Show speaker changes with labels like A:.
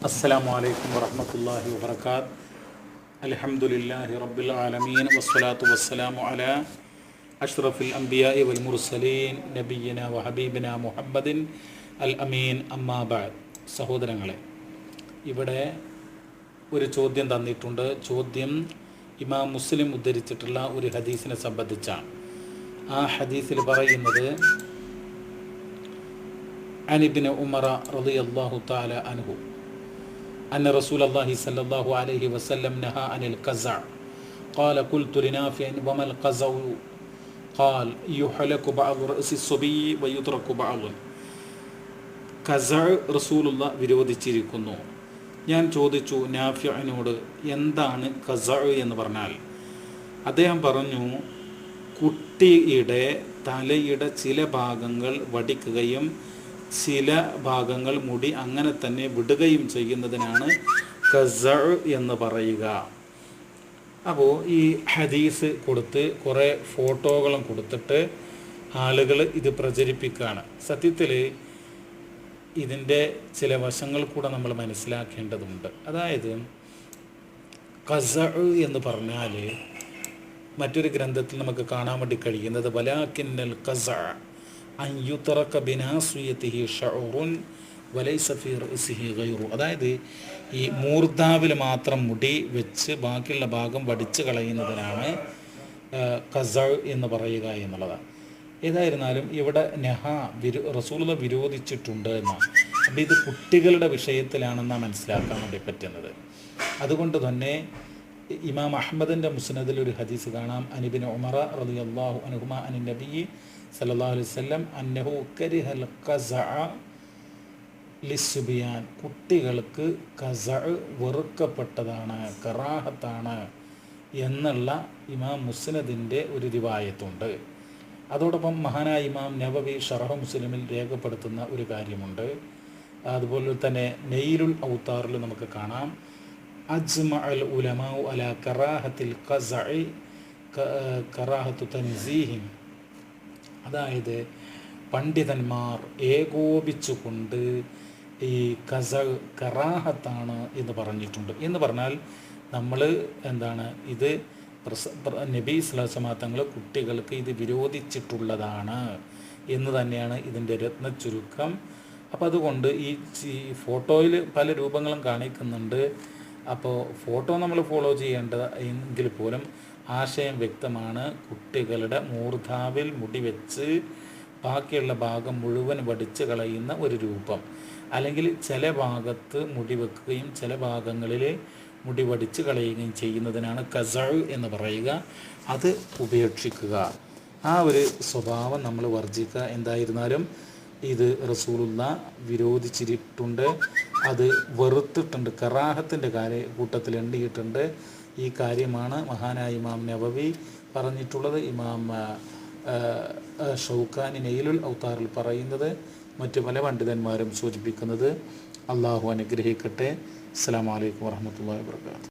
A: السلام عليكم ورحمة الله وبركاته الحمد لله رب العالمين والصلاة والسلام على أشرف الأنبياء والمرسلين نبينا وحبيبنا محمد الأمين أما بعد സഹോദരങ്ങളെ ഇവിടെ ഒരു ചോദ്യം തന്നിട്ടുണ്ട് ചോദ്യം ഇമാം മുസ്ലിം ഉദ്ധരിച്ചിട്ടുള്ള ഒരു ഹദീസിനെ സംബന്ധിച്ചാണ് ആ ഹദീസിൽ പറയുന്നത് عن ابن عمر رضي الله تعالى عنه أن رسول الله صلى الله عليه وسلم نهى عن القزع قال قلت لنافع وما القزع قال يحلك بعض رأس الصبي ويترك بعض കസ റസൂലുള്ള വിരോധിച്ചിരിക്കുന്നു ഞാൻ ചോദിച്ചു നാഫിയനോട് എന്താണ് കസ എന്ന് പറഞ്ഞാൽ അദ്ദേഹം പറഞ്ഞു കുട്ടിയുടെ തലയുടെ ചില ഭാഗങ്ങൾ വടിക്കുകയും ചില ഭാഗങ്ങൾ മുടി അങ്ങനെ തന്നെ വിടുകയും ചെയ്യുന്നതിനാണ് കസ എന്ന് പറയുക. അപ്പോൾ ഈ ഹദീസ് കൊടുത്ത് കുറേ ഫോട്ടോകളും കൊടുത്തിട്ട് ആളുകൾ ഇത് പ്രചരിപ്പിക്കുകയാണ്. സത്യത്തിൽ ഇതിന്റെ ചില വശങ്ങൾ കൂടെ നമ്മൾ മനസ്സിലാക്കേണ്ടതുണ്ട്. അതായത് കസ എന്ന് പറഞ്ഞാൽ മറ്റൊരു ഗ്രന്ഥത്തിൽ നമുക്ക് കാണാൻ വേണ്ടി കഴിയുന്നത് വലാക്കിന്നൽ കസ ഗൈറു. അതായത് ഈ മൂർധാവിൽ മാത്രം മുടി വെച്ച് ബാക്കിയുള്ള ഭാഗം വടിച്ച് കളയുന്നതിനാണ് കസ എന്ന് പറയുക എന്നുള്ളതാണ് ഏതായിരുന്നാലും ഇവിടെ നെഹ വിരോ റസൂലത വിരോധിച്ചിട്ടുണ്ട് എന്നാണ്. അപ്പം ഇത് കുട്ടികളുടെ വിഷയത്തിലാണെന്നാണ് മനസ്സിലാക്കാൻ വേണ്ടി പറ്റുന്നത്. അതുകൊണ്ട് തന്നെ ഇമാം അഹമ്മദിന്റെ മുസ്നദിൽ ഒരു ഹദീസ് കാണാം. അനിബിൻ ഉമറ റലി അള്ളാഹു അനുഹുമ അനി നബി വസല്ലം അന്നഹു കുട്ടികൾക്ക് കസ വെറുക്കപ്പെട്ടതാണ് കറാഹത്താണ് എന്നുള്ള ഇമാം മുസ്നദിന്റെ ഒരു റിവായത്തുണ്ട് അതോടൊപ്പം മഹാനായ ഇമാം നവവി ഷറഹ മുസ്ലിമിൽ രേഖപ്പെടുത്തുന്ന ഒരു കാര്യമുണ്ട്. അതുപോലെ തന്നെ നെയ്ലുൽ ഔത്താറിൽ നമുക്ക് കാണാം. അജ്മ അൽ ഉലമാഉ അല കറാഹത്തിൽ ഖസഇ കറാഹത്തു തൻസീഹിം അതായത് പണ്ഡിതന്മാർ ഏകോപിച്ചുകൊണ്ട് ഈ കസ കറാഹത്താണ് എന്ന് പറഞ്ഞിട്ടുണ്ട്. എന്ന് പറഞ്ഞാൽ നമ്മൾ എന്താണ് ഇത് പ്രസ നബി ഇസ്ലാസമാ തങ്ങൾ കുട്ടികൾക്ക് ഇത് വിരോധിച്ചിട്ടുള്ളതാണ് എന്ന് തന്നെയാണ് ഇതിന്റെ രത്ന ചുരുക്കം അപ്പോൾ അതുകൊണ്ട് ഈ ഫോട്ടോയിൽ പല രൂപങ്ങളും കാണിക്കുന്നുണ്ട്. അപ്പോൾ ഫോട്ടോ നമ്മൾ ഫോളോ ചെയ്യേണ്ട എങ്കിൽ പോലും ആശയം വ്യക്തമാണ്. കുട്ടികളുടെ മൂർധാവിൽ മുടി വെച്ച് ബാക്കിയുള്ള ഭാഗം മുഴുവൻ വടിച്ച് കളയുന്ന ഒരു രൂപം. അല്ലെങ്കിൽ ചില ഭാഗത്ത് മുടി വെക്കുകയും ചില ഭാഗങ്ങളിൽ മുടി വടിച്ച് കളയുകയും ചെയ്യുന്നതിനാണ് കസൾ എന്ന് പറയുക. അത് ഉപേക്ഷിക്കുക. ആ ഒരു സ്വഭാവം നമ്മൾ വർജിക്കുക എന്തായിരുന്നാലും ഇത് റസൂലുള്ള വിരോധിച്ചിട്ടുണ്ട്. അത് വെറുത്തിട്ടുണ്ട്. കറാഹത്തിന്റെ കാര്യ കൂട്ടത്തിൽ എണ്ണിയിട്ടുണ്ട്. ഈ കാര്യമാണ് മഹാനായ ഇമാം നബവി പറഞ്ഞിട്ടുള്ളത്. ഇമാം ഷൗക്കാനി നെയ്ലുൽ ഔത്താറിൽ പറയുന്നത് മറ്റു പല പണ്ഡിതന്മാരും സൂചിപ്പിക്കുന്നത്. അള്ളാഹു അനുഗ്രഹിക്കട്ടെ. അസ്സാം വലൈക്കും വാഹമത്തല്ലാ വാബർക്കാത്തു